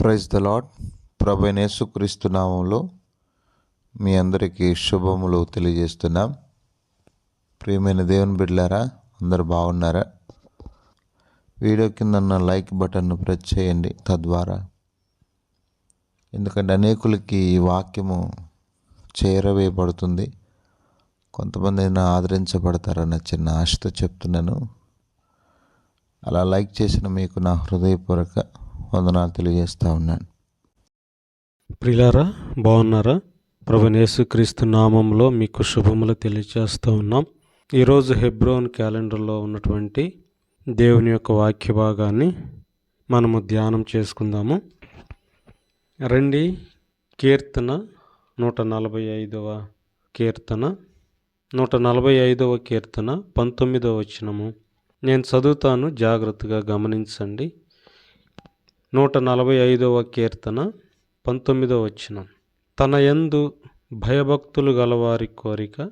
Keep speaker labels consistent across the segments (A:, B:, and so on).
A: Praise the lord ప్రభనేసుక్రీస్తు నామంలో మీ అందరికీ శుభములు తెలియజేస్తున్నాం. ప్రియమైన దేవుని బిడ్డారా అందరు బాగున్నారా? వీడియో కింద ఉన్న లైక్ బటన్ను ప్రెస్ చేయండి తద్వారా. ఎందుకంటే అనేకులకి ఈ వాక్యము చేరవేయబడుతుంది. కొంతమంది అయినా ఆదరించబడతారన్న చిన్న ఆశతో చెప్తున్నాను. అలా లైక్ చేసిన మీకు నా హృదయపూర్వక వందనాలు తెలియజేస్తూ ఉన్నాను.
B: ప్రిలారా బాగున్నారా? ప్రభు క్రీస్తు నామంలో మీకు శుభములు తెలియజేస్తూ ఉన్నాం. ఈరోజు హెబ్రోన్ క్యాలెండర్లో ఉన్నటువంటి దేవుని యొక్క వాక్య భాగాన్ని మనము ధ్యానం చేసుకుందాము. రండి కీర్తన నూట నలభై ఐదవ కీర్తన నూట నలభై ఐదవ కీర్తన పంతొమ్మిదవ వచనము. నేను చదువుతాను జాగ్రత్తగా గమనించండి. నూట నలభై ఐదవ కీర్తన పంతొమ్మిదవ వచనం. తన యందు భయభక్తులు గలవారి కోరిక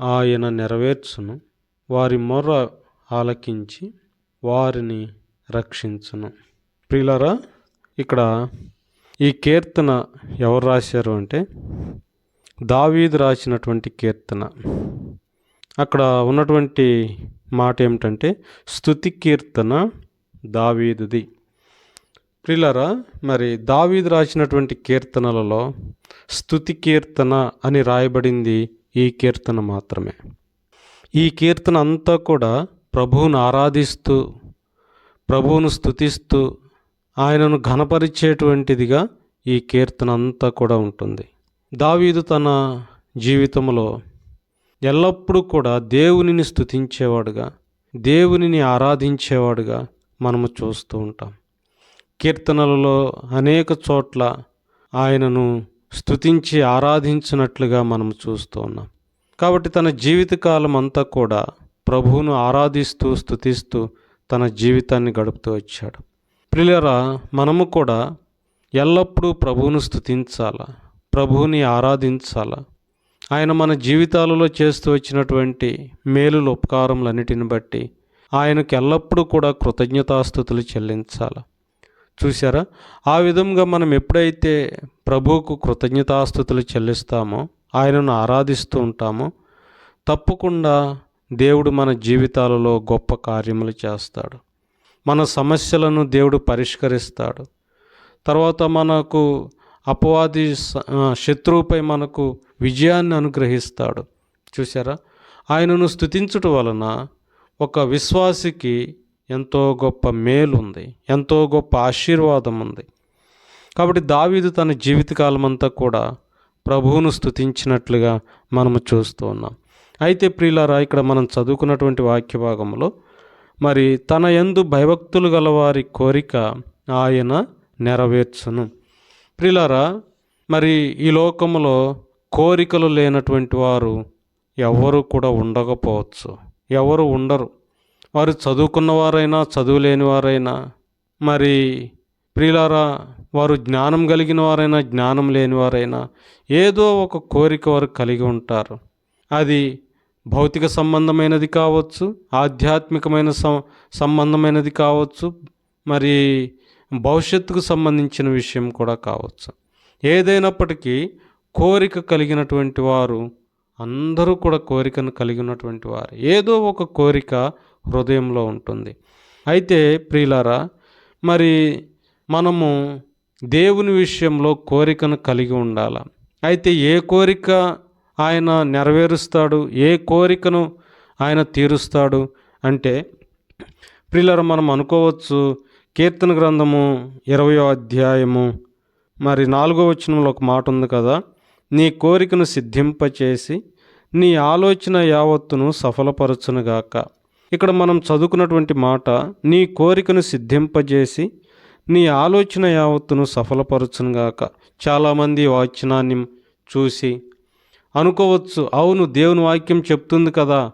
B: ఆయన నెరవేర్చును. వారి మొర్ర ఆలకించి వారిని రక్షించును. ప్రిలరా ఇక్కడ ఈ కీర్తన ఎవరు రాశారు అంటే దావీదు రాసినటువంటి కీర్తన. అక్కడ ఉన్నటువంటి మాట ఏమిటంటే స్తుతి కీర్తన దావీదుది. ప్రిలరా మరి దావీదు రాసినటువంటి కీర్తనలలో స్థుతి కీర్తన అని రాయబడింది ఈ కీర్తన మాత్రమే. ఈ కీర్తన అంతా కూడా ప్రభువును ఆరాధిస్తూ ప్రభువును స్థుతిస్తూ ఆయనను ఘనపరిచేటువంటిదిగా ఈ కీర్తన అంతా కూడా ఉంటుంది. దావీదు తన జీవితంలో ఎల్లప్పుడూ కూడా దేవునిని స్థుతించేవాడుగా దేవునిని ఆరాధించేవాడుగా మనము చూస్తూ ఉంటాం. కీర్తనలలో అనేక చోట్ల ఆయనను స్థుతించి ఆరాధించినట్లుగా మనం చూస్తూ ఉన్నాం. కాబట్టి తన జీవితకాలం అంతా కూడా ప్రభువును ఆరాధిస్తూ స్థుతిస్తూ తన జీవితాన్ని గడుపుతూ వచ్చాడు. ప్రియులరా మనము కూడా ఎల్లప్పుడూ ప్రభువును స్థుతించాల ప్రభువుని ఆరాధించాలా? ఆయన మన జీవితాలలో చేస్తూ వచ్చినటువంటి మేలులు ఉపకారములన్నిటిని బట్టి ఆయనకు ఎల్లప్పుడూ కూడా కృతజ్ఞతాస్థుతులు చెల్లించాలి? చూసారా ఆ విధంగా మనం ఎప్పుడైతే ప్రభువుకు కృతజ్ఞతాస్థుతులు చెల్లిస్తామో ఆయనను ఆరాధిస్తూ ఉంటామో తప్పకుండా దేవుడు మన జీవితాలలో గొప్ప కార్యములు చేస్తాడు. మన సమస్యలను దేవుడు పరిష్కరిస్తాడు. తర్వాత మనకు అపవాది శత్రువుపై మనకు విజయాన్ని అనుగ్రహిస్తాడు. చూసారా ఆయనను స్థుతించుట వలన ఒక విశ్వాసికి ఎంతో గొప్ప మేలు ఉంది ఎంతో గొప్ప ఆశీర్వాదం ఉంది కాబట్టి దావీదు తన జీవితకాలం అంతా కూడా ప్రభువును స్థుతించినట్లుగా మనము చూస్తూ ఉన్నాం. అయితే ప్రియులారా ఇక్కడ మనం చదువుకున్నటువంటి వాక్య భాగంలో మరి తన ఎందు భయభక్తులు గలవారి కోరిక ఆయన నెరవేర్చును. ప్రిలారా మరి ఈ లోకములో కోరికలు లేనటువంటి వారు ఎవరు కూడా ఉండకపోవచ్చు. ఎవరు ఉండరు. వారు చదువుకున్నవారైనా చదువు లేని వారైనా మరి ప్రియులారా వారు జ్ఞానం కలిగిన వారైనా జ్ఞానం లేని వారైనా ఏదో ఒక కోరిక వారు కలిగి ఉంటారు. అది భౌతిక సంబంధమైనది కావచ్చు ఆధ్యాత్మికమైన సం సంబంధమైనది కావచ్చు మరి భవిష్యత్తుకు సంబంధించిన విషయం కూడా కావచ్చు. ఏదైనప్పటికీ కోరిక కలిగినటువంటి వారు అందరూ కూడా కోరికను కలిగి ఉన్నటువంటి వారు. ఏదో ఒక కోరిక హృదయంలో ఉంటుంది. అయితే ప్రియులారా మరి మనము దేవుని విషయంలో కోరికను కలిగి ఉండాలి? అయితే ఏ కోరిక ఆయన నెరవేరుస్తాడు? ఏ కోరికను ఆయన తీరుస్తాడు? అంటే ప్రియులారా మనం అనుకోవచ్చు కీర్తన గ్రంథము ఇరవయో అధ్యాయము. మరి నాలుగో వచనంలో ఒక మాట ఉంది కదా నీ కోరికను సిద్ధింపచేసి నీ ఆలోచన యావత్తును సఫలపరచునుగాక. ఇక్కడ మనం చదువుకున్నటువంటి మాట నీ కోరికను సిద్ధింపజేసి నీ ఆలోచన యావత్తును సఫలపరచునుగాక. చాలామంది వాచనాన్ని చూసి అనుకోవచ్చు అవును దేవుని వాక్యం చెప్తుంది కదా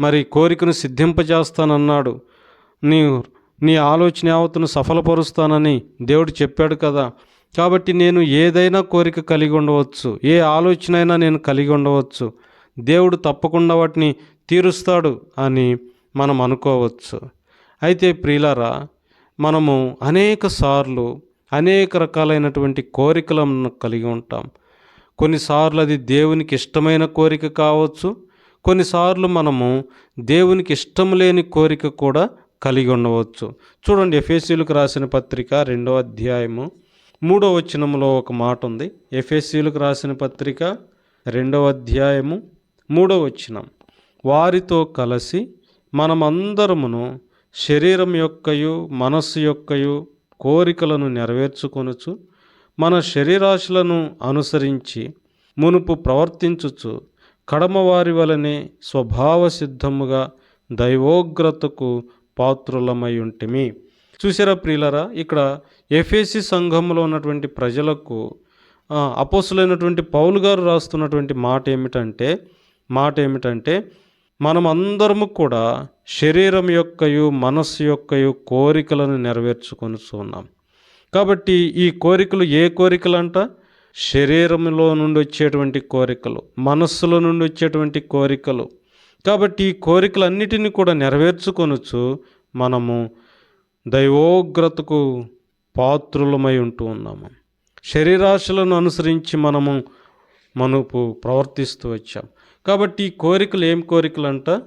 B: మరి కోరికను సిద్ధింపజేస్తానన్నాడు. నీ నీ ఆలోచన యావత్తును సఫలపరుస్తానని దేవుడు చెప్పాడు కదా. కాబట్టి నేను ఏదైనా కోరిక కలిగి ఉండవచ్చు. ఏ ఆలోచన అయినా నేను కలిగి ఉండవచ్చు. దేవుడు తప్పకుండా వాటిని తీరుస్తాడు అని మనం అనుకోవచ్చు. అయితే ప్రియులారా మనము అనేక సార్లు అనేక రకాలైనటువంటి కోరికలను కలిగి ఉంటాం. కొన్నిసార్లు అది దేవునికి ఇష్టమైన కోరిక కావచ్చు. కొన్నిసార్లు మనము దేవునికి ఇష్టం లేని కోరిక కూడా కలిగి ఉండవచ్చు. చూడండి ఎఫ్ఎస్సీలకు రాసిన పత్రిక రెండో అధ్యాయము మూడో వచనంలో ఒక మాట ఉంది. ఎఫ్ఎస్సీలకు రాసిన పత్రిక రెండవ అధ్యాయము మూడో వచనం. వారితో కలిసి మనమందరమును శరీరం యొక్కయు మనస్సు యొక్కయు కోరికలను నెరవేర్చుకొనుచు మన శరీరాశులను అనుసరించి మునుపు ప్రవర్తించుచు కడమవారి వలనే స్వభావ సిద్ధముగా దైవోగ్రతకు పాత్రులమై ఉంటిమి. చూసారా ప్రియులరా ఇక్కడ ఎఫేసి సంఘంలో ఉన్నటువంటి ప్రజలకు అపోసులైనటువంటి పౌలు గారు రాస్తున్నటువంటి మాట ఏమిటంటే మాట ఏమిటంటే మనమందరము కూడా శరీరం యొక్కయు మనస్సు యొక్కయు కోరికలను నెరవేర్చుకొనుచున్నాం కాబట్టి ఈ కోరికలు ఏ కోరికలు అంట శరీరంలో నుండి వచ్చేటువంటి కోరికలు మనస్సులో నుండి వచ్చేటువంటి కోరికలు. కాబట్టి ఈ కోరికలన్నిటిని కూడా నెరవేర్చుకొనొచ్చు మనము దైవోగ్రతకు పాత్రులమై ఉంటూ ఉన్నాము. శరీరాశలను అనుసరించి మనము మనకు ప్రవర్తిస్తూ వచ్చాం. కాబట్టి ఈ కోరికలు ఏం కోరికలు అంట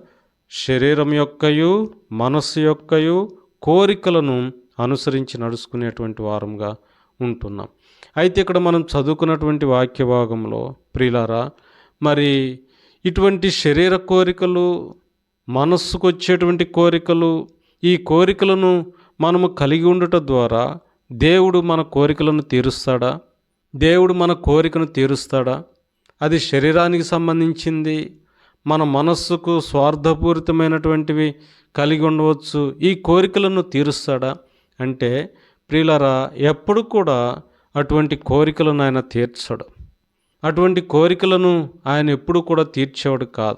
B: శరీరం యొక్కయు మనస్సు యొక్కయు కోరికలను అనుసరించి నడుచుకునేటువంటి వారంగా ఉంటున్నాం. అయితే ఇక్కడ మనం చదువుకున్నటువంటి వాక్య భాగంలో ప్రియులారా మరి ఇటువంటి శరీర కోరికలు మనస్సుకు వచ్చేటువంటి కోరికలు ఈ కోరికలను మనము కలిగి ఉండటం ద్వారా దేవుడు మన కోరికలను తీరుస్తాడా? దేవుడు మన కోరికను తీరుస్తాడా? అది శరీరానికి సంబంధించింది. మన మనస్సుకు స్వార్థపూరితమైనటువంటివి కలిగి ఉండవచ్చు. ఈ కోరికలను తీరుస్తాడా? అంటే ప్రియులరా ఎప్పుడు కూడా అటువంటి కోరికలను ఆయన తీర్చడు. అటువంటి కోరికలను ఆయన ఎప్పుడు కూడా తీర్చేవాడు కాదు.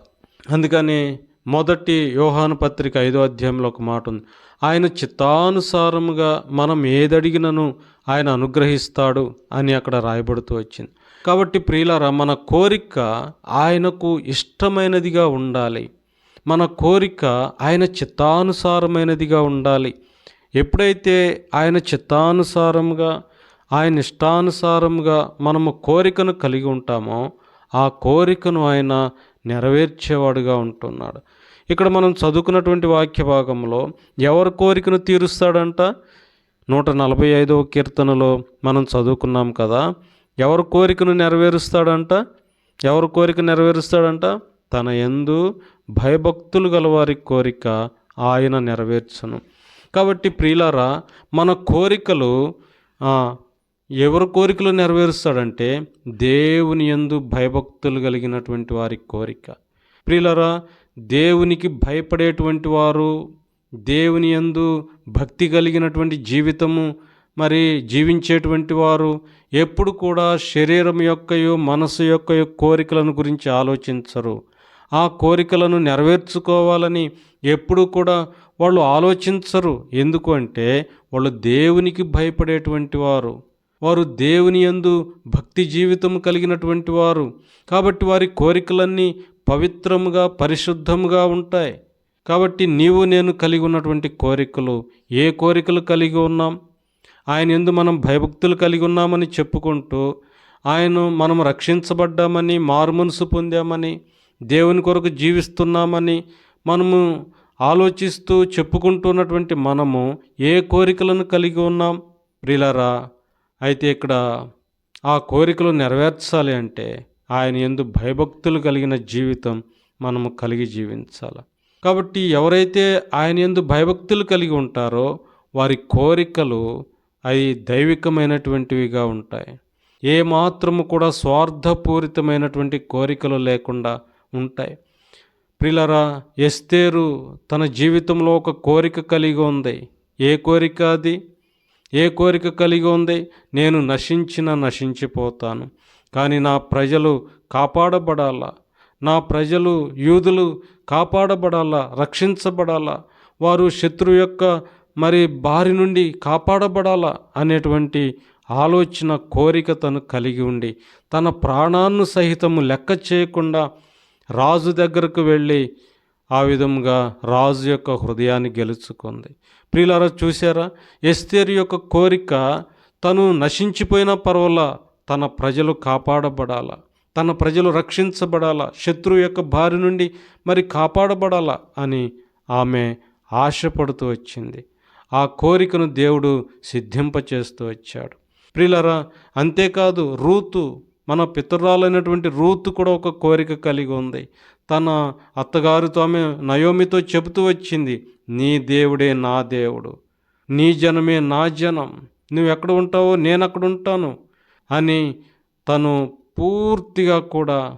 B: అందుకని మొదటి యోహాను పత్రిక ఐదో అధ్యాయంలో ఒక మాట ఉంది. ఆయన చిత్తానుసారముగా మనం ఏదడిగినను ఆయన అనుగ్రహిస్తాడు అని అక్కడ రాయబడుతూ వచ్చింది. కాబట్టి ప్రియులారా మన కోరిక ఆయనకు ఇష్టమైనదిగా ఉండాలి. మన కోరిక ఆయన చిత్తానుసారమైనదిగా ఉండాలి. ఎప్పుడైతే ఆయన చిత్తానుసారంగా ఆయన ఇష్టానుసారంగా మనము కోరికను కలిగి ఉంటామో ఆ కోరికను ఆయన నెరవేర్చేవాడుగా ఉంటున్నాడు. ఇక్కడ మనం చదువుకున్నటువంటి వాక్య భాగంలో ఎవరి కోరికను తీరుస్తాడంట? నూట నలభై ఐదవ కీర్తనలో మనం చదువుకున్నాం కదా ఎవరి కోరికను నెరవేరుస్తాడంట? ఎవరి కోరిక నెరవేరుస్తాడంట? తన ఎందు భయభక్తులు గలవారి కోరిక ఆయన నెరవేర్చను. కాబట్టి ప్రియులారా మన కోరికలు ఎవరి కోరికలు నెరవేరుస్తాడంటే దేవుని యందు భయభక్తులు కలిగినటువంటి వారి కోరిక. ప్రియులరా దేవునికి భయపడేటువంటి వారు దేవుని యందు భక్తి కలిగినటువంటి జీవితము మరి జీవించేటువంటి వారు ఎప్పుడు కూడా శరీరం యొక్కయో మనసు యొక్కయో కోరికలను గురించి ఆలోచించరు. ఆ కోరికలను నెరవేర్చుకోవాలని ఎప్పుడు కూడా వాళ్ళు ఆలోచించరు. ఎందుకు అంటే వాళ్ళు దేవునికి భయపడేటువంటి వారు. వారు దేవుని యందు భక్తి జీవితం కలిగినటువంటి వారు. కాబట్టి వారి కోరికలన్నీ పవిత్రముగా పరిశుద్ధముగా ఉంటాయి. కాబట్టి నీవు నేను కలిగి ఉన్నటువంటి కోరికలు ఏ కోరికలు కలిగి ఉన్నాం? ఆయన ఎందు మనం భయభక్తులు కలిగి ఉన్నామని చెప్పుకుంటూ ఆయన మనం రక్షించబడ్డామని మారుమనసు పొందామని దేవుని కొరకు జీవిస్తున్నామని మనము ఆలోచిస్తూ చెప్పుకుంటున్నటువంటి మనము ఏ కోరికలను కలిగి ఉన్నాం? ప్రిలరా అయితే ఇక్కడ ఆ కోరికలు నెరవేర్చాలి అంటే ఆయన ఎందు భయభక్తులు కలిగిన జీవితం మనము కలిగి జీవించాలి. కాబట్టి ఎవరైతే ఆయన ఎందు భయభక్తులు కలిగి ఉంటారో వారి కోరికలు అవి దైవికమైనటువంటివిగా ఉంటాయి. ఏ మాత్రము కూడా స్వార్థపూరితమైనటువంటి కోరికలు లేకుండా ఉంటాయి. ప్రిలరా ఎస్తేరు తన జీవితంలో ఒక కోరిక కలిగి ఉంది. ఏ కోరిక అది? ఏ కోరిక కలిగి ఉంది? నేను నశించిన నశించిపోతాను. కానీ నా ప్రజలు కాపాడబడాలా? నా ప్రజలు యూదులు కాపాడబడాలా? రక్షించబడాలా? వారు శత్రు యొక్క మరి బారి నుండి కాపాడబడాలా? అనేటువంటి ఆలోచన కోరిక తను కలిగి ఉండి తన ప్రాణాన్ని సహితము లెక్క చేయకుండా రాజు దగ్గరకు వెళ్ళి ఆ విధంగా రాజు యొక్క హృదయాన్ని గెలుచుకుంది. ప్రియులారా చూసారా ఎస్తేరు యొక్క కోరిక తను నశించిపోయిన పర్వాల? తన ప్రజలు కాపాడబడాలా? తన ప్రజలు రక్షించబడాలా? శత్రువు యొక్క బారి నుండి మరి కాపాడబడాలా? అని ఆమె ఆశపడుతూ వచ్చింది. ఆ కోరికను దేవుడు సిద్ధింపచేస్తూ వచ్చాడు. ప్రిలరా అంతేకాదు రూతు మన పితరురాలైనటువంటి రూత్ కూడా ఒక కోరిక కలిగి ఉంది. తన అత్తగారితో ఆమె నయోమితో చెబుతూ వచ్చింది నీ దేవుడే నా దేవుడు నీ జనమే నా జనం నువ్వు ఎక్కడ ఉంటావో నేను అక్కడ ఉంటాను అని తను పూర్తిగా కూడా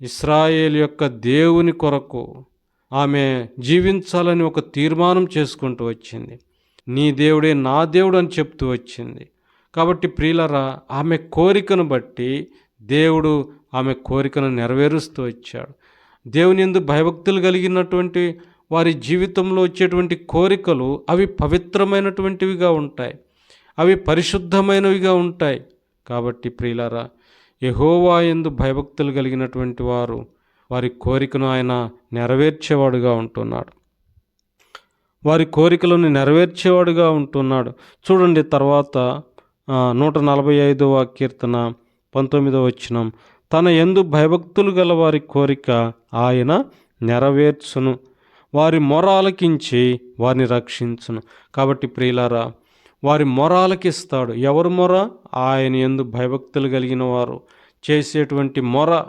B: ఇస్రాయేల్ యొక్క దేవుని కొరకు ఆమె జీవించాలని ఒక తీర్మానం చేసుకుంటూ వచ్చింది. నీ దేవుడే నా దేవుడు అని చెప్తూ వచ్చింది. కాబట్టి ప్రియులరా ఆమె కోరికను బట్టి దేవుడు ఆమె కోరికను నెరవేరుస్తూ వచ్చాడు. దేవుని ఎందు భయభక్తులు కలిగినటువంటి వారి జీవితంలో వచ్చేటువంటి కోరికలు అవి పవిత్రమైనటువంటివిగా ఉంటాయి. అవి పరిశుద్ధమైనవిగా ఉంటాయి. కాబట్టి ప్రియులారా యహోవా ఎందు భయభక్తులు కలిగినటువంటి వారు వారి కోరికను ఆయన నెరవేర్చేవాడుగా ఉంటున్నాడు. వారి కోరికలను నెరవేర్చేవాడుగా ఉంటున్నాడు. చూడండి తర్వాత నూట నలభై ఐదవ కీర్తన. పంతొమ్మిదవ వచ్చినం తన ఎందు భయభక్తులు గల వారి కోరిక ఆయన నెరవేర్చును. వారి మొరాలకించి వారిని రక్షించును. కాబట్టి ప్రియులారా వారి మొరాలకిస్తాడు. ఎవరు మొర? ఆయన ఎందు భయభక్తులు కలిగిన వారు చేసేటువంటి మొర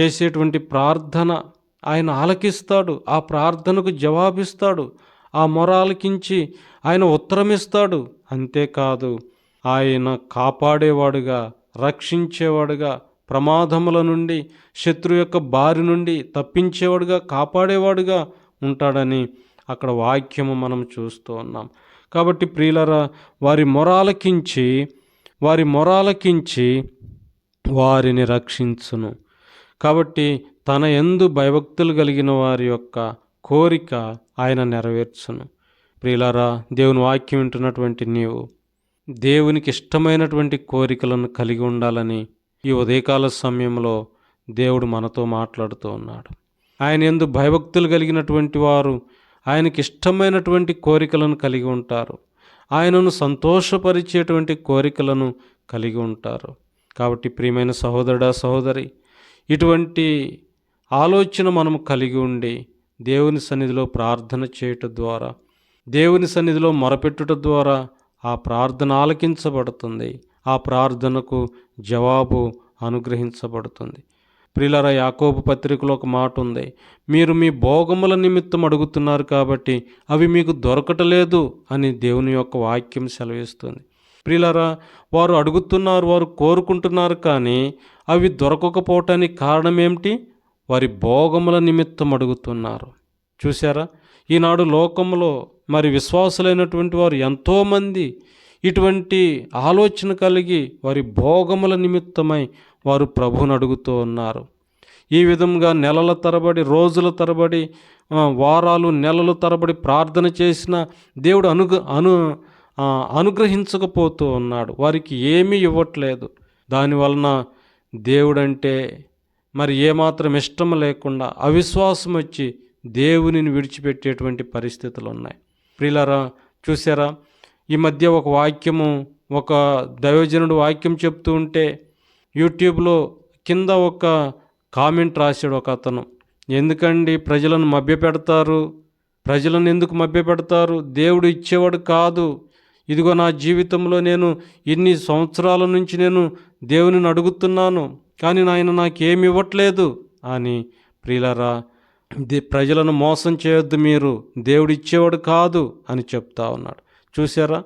B: చేసేటువంటి ప్రార్థన ఆయన ఆలకిస్తాడు. ఆ ప్రార్థనకు జవాబిస్తాడు. ఆ మొర ఆలకించి ఆయన ఉత్తరమిస్తాడు. అంతేకాదు ఆయన కాపాడేవాడుగా రక్షించేవాడుగా ప్రమాదముల నుండి శత్రు యొక్క బారి నుండి తప్పించేవాడుగా కాపాడేవాడుగా ఉంటాడని అక్కడ వాక్యము మనం చూస్తూ ఉన్నాం. కాబట్టి ప్రియులరా వారి మొరాలకించి వారి మొరాలకించి వారిని రక్షించును. కాబట్టి తన ఎందు భయభక్తులు కలిగిన వారి యొక్క కోరిక ఆయన నెరవేర్చును. ప్రియులారా దేవుని వాక్యం వింటున్నటువంటి నీవు దేవునికి ఇష్టమైనటువంటి కోరికలను కలిగి ఉండాలని ఈ ఉదయకాల సమయంలో దేవుడు మనతో మాట్లాడుతూ ఉన్నాడు. ఆయన ఎందు భయభక్తులు కలిగినటువంటి వారు ఆయనకి ఇష్టమైనటువంటి కోరికలను కలిగి ఉంటారు. ఆయనను సంతోషపరిచేటువంటి కోరికలను కలిగి ఉంటారు. కాబట్టి ప్రియమైన సహోదరుడా సహోదరి ఇటువంటి ఆలోచన మనము కలిగి ఉండి దేవుని సన్నిధిలో ప్రార్థన చేయటం ద్వారా దేవుని సన్నిధిలో మొరపెట్టుట ద్వారా ఆ ప్రార్థన ఆలకించబడుతుంది. ఆ ప్రార్థనకు జవాబు అనుగ్రహించబడుతుంది. ప్రిలర యాకోబు పత్రికలో ఒక మాట ఉంది. మీరు మీ భోగముల నిమిత్తం అడుగుతున్నారు కాబట్టి అవి మీకు దొరకటలేదు అని దేవుని యొక్క వాక్యం సెలవిస్తుంది. ప్రిలరా వారు అడుగుతున్నారు వారు కోరుకుంటున్నారు కానీ అవి దొరకకపోవటానికి కారణం ఏమిటి? వారి భోగముల నిమిత్తం అడుగుతున్నారు. చూసారా ఈనాడు లోకంలో మరి విశ్వాసులైనటువంటి వారు ఎంతోమంది ఇటువంటి ఆలోచన కలిగి వారి భోగముల నిమిత్తమై వారు ప్రభువుని అడుగుతూ ఉన్నారు. ఈ విధంగా నెలల తరబడి రోజుల తరబడి వారాలు నెలల తరబడి ప్రార్థన చేసిన దేవుడు అనుగ అను అనుగ్రహించకపోతూ ఉన్నాడు. వారికి ఏమీ ఇవ్వట్లేదు. దానివలన దేవుడంటే మరి ఏమాత్రం ఇష్టం లేకుండా అవిశ్వాసం వచ్చి దేవునిని విడిచిపెట్టేటువంటి పరిస్థితులు ఉన్నాయి ప్రియులారా చూసారా ఈ మధ్య ఒక వాక్యము ఒక దైవజనుడు వాక్యం చెప్తూ ఉంటే యూట్యూబ్లో కింద ఒక కామెంట్ రాశాడు ఒక అతను. ఎందుకండి ప్రజలను మభ్యపెడతారు? ప్రజలను ఎందుకు మభ్యపెడతారు? దేవుడు ఇచ్చేవాడు కాదు. ఇదిగో నా జీవితంలో నేను ఇన్ని సంవత్సరాల నుంచి నేను దేవునిని అడుగుతున్నాను కానీ నాయన నాకేమి ఇవ్వట్లేదు అని ప్రియులరా ప్రజలను మోసం చేయొద్దు మీరు దేవుడు ఇచ్చేవాడు కాదు అని చెప్తా ఉన్నాడు. చూసారా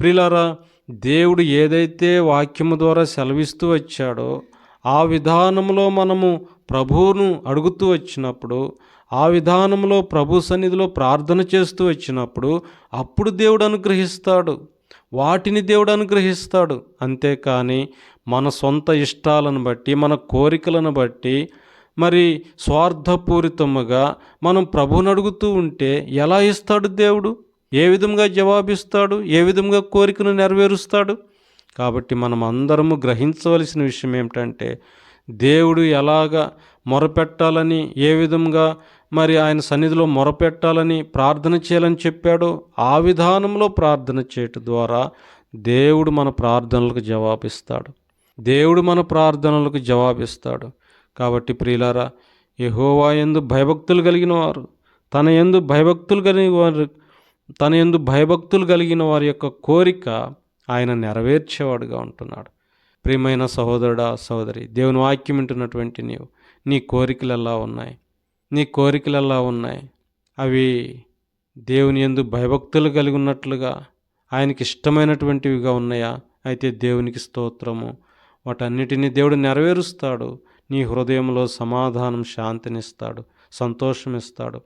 B: ప్రిలారా దేవుడు ఏదైతే వాక్యము ద్వారా సెలవిస్తూ వచ్చాడో ఆ విధానంలో మనము ప్రభువును అడుగుతూ వచ్చినప్పుడు ఆ విధానంలో ప్రభు సన్నిధిలో ప్రార్థన చేస్తూ వచ్చినప్పుడు అప్పుడు దేవుడు అనుగ్రహిస్తాడు. వాటిని దేవుడు అనుగ్రహిస్తాడు. అంతేకాని మన సొంత ఇష్టాలను బట్టి మన కోరికలను బట్టి మరి స్వార్థపూరితముగా మనం ప్రభువుని అడుగుతూ ఉంటే ఎలా ఇస్తాడు దేవుడు? ఏ విధంగా జవాబిస్తాడు? ఏ విధంగా కోరికను నెరవేరుస్తాడు? కాబట్టి మనం అందరము గ్రహించవలసిన విషయం ఏమిటంటే దేవుడు ఎలాగ మొరపెట్టాలని ఏ విధంగా మరి ఆయన సన్నిధిలో మొరపెట్టాలని ప్రార్థన చేయాలని చెప్పాడో ఆ విధానంలో ప్రార్థన చేయటం ద్వారా దేవుడు మన ప్రార్థనలకు జవాబిస్తాడు. దేవుడు మన ప్రార్థనలకు జవాబిస్తాడు. కాబట్టి ప్రియులారా యహోవా ఎందు భయభక్తులు కలిగిన వారు తన ఎందు భయభక్తులు కలిగిన వారు తన ఎందు భయభక్తులు కలిగిన వారి యొక్క కోరిక ఆయన నెరవేర్చేవాడుగా ఉంటున్నాడు. ప్రియమైన సహోదరుడా సహోదరి దేవుని వాక్యం వింటున్నటువంటి నీవు నీ కోరికలు ఎలా ఉన్నాయి. నీ కోరికలు ఎలా ఉన్నాయి. అవి దేవుని ఎందు భయభక్తులు కలిగి ఉన్నట్లుగా ఆయనకి ఇష్టమైనటువంటివిగా ఉన్నాయా? అయితే దేవునికి స్తోత్రము. వాటన్నిటినీ దేవుడు నెరవేరుస్తాడు. నీ హృదయంలో సమాధానం శాంతినిస్తాడు సంతోషం ఇస్తాడు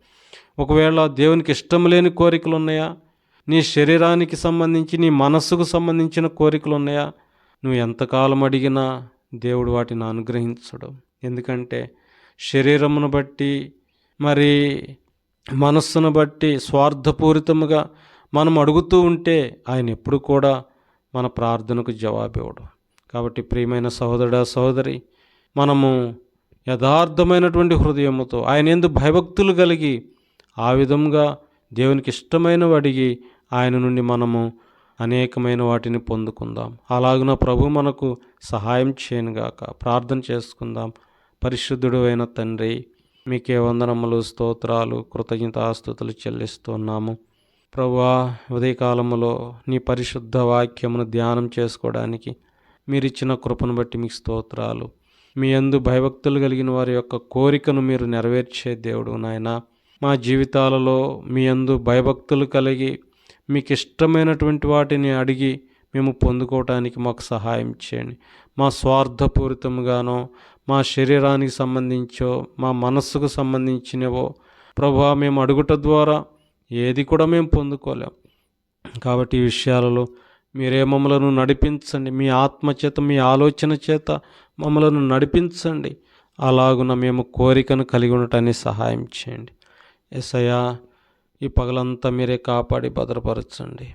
B: ఒకవేళ దేవునికి ఇష్టం లేని కోరికలు ఉన్నాయా నీ శరీరానికి సంబంధించి నీ మనస్సుకు సంబంధించిన కోరికలు ఉన్నాయా నువ్వు ఎంతకాలం అడిగినా దేవుడు వాటిని అనుగ్రహించడు. ఎందుకంటే శరీరమును బట్టి మరి మనస్సును బట్టి స్వార్థపూరితముగా మనం అడుగుతూ ఉంటే ఆయన ఎప్పుడు కూడా మన ప్రార్థనకు జవాబివ్వడు. కాబట్టి ప్రియమైన సహోదరుడా సహోదరి మనము యథార్థమైనటువంటి హృదయముతో ఆయన ఎందు భయభక్తులు కలిగి ఆ విధంగా దేవునికి ఇష్టమైనవి అడిగి ఆయన నుండి మనము అనేకమైన వాటిని పొందుకుందాం. అలాగున ప్రభు మనకు సహాయం చేయనుగాక ప్రార్థన చేసుకుందాం. పరిశుద్ధుడు అయిన తండ్రి మీకే వందనములు స్తోత్రాలు కృతజ్ఞతాస్తుతులు చెల్లిస్తున్నాము. ప్రభువా ఉదయకాలములో నీ పరిశుద్ధ వాక్యమును ధ్యానం చేసుకోవడానికి మీరిచ్చిన కృపను బట్టి మీకు స్తోత్రాలు. మీ యందు భయభక్తులు కలిగిన వారి యొక్క కోరికను మీరు నెరవేర్చే దేవుడు నాయన. మా జీవితాలలో మీ యందు భయభక్తులు కలిగి మీకు ఇష్టమైనటువంటి వాటిని అడిగి మేము పొందుకోవటానికి మాకు సహాయం చేయండి. మా స్వార్థపూరితముగానో మా శరీరానికి సంబంధించో మా మనస్సుకు సంబంధించినవో ప్రభా మేము అడుగుట ద్వారా ఏది కూడా మేము పొందుకోలేం. కాబట్టి ఈ విషయాలలో మీరే మమ్మలను నడిపించండి. మీ ఆత్మ చేత మీ ఆలోచన చేత మమ్మలను నడిపించండి. అలాగున మేము కోరికను కలిగి ఉండటానికి సహాయం చేయండి. ఎసయ్యా ఈ పగలంతా మీరే కాపాడి భద్రపరచండి.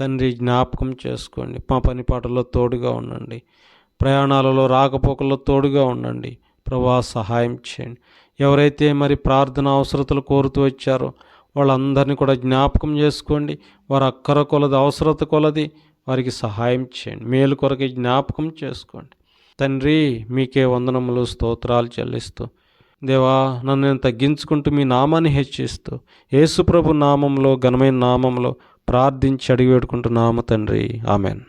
B: తండ్రి జ్ఞాపకం చేసుకోండి. మా పని పాటల్లో తోడుగా ఉండండి. ప్రయాణాలలో రాకపోకల్లో తోడుగా ఉండండి. ప్రభా సహాయం చేయండి. ఎవరైతే మరి ప్రార్థన అవసరతలు కోరుతూ వచ్చారో వాళ్ళందరినీ కూడా జ్ఞాపకం చేసుకోండి. వారి అక్కర కొలది అవసరత కొలది. వారికి సహాయం చేయండి. మేలు కొరకు జ్ఞాపకం చేసుకోండి. తండ్రి మీకే వందనములు స్తోత్రాలు చెల్లిస్తూ దేవా నన్ను నేను తగ్గించుకుంటూ మీ నామాన్ని హెచ్చిస్తూ యేసుప్రభు నామంలో ఘనమైన నామంలో ప్రార్థించి అడిగి పెట్టుకుంటున్నాము తండ్రి. ఆమెన్.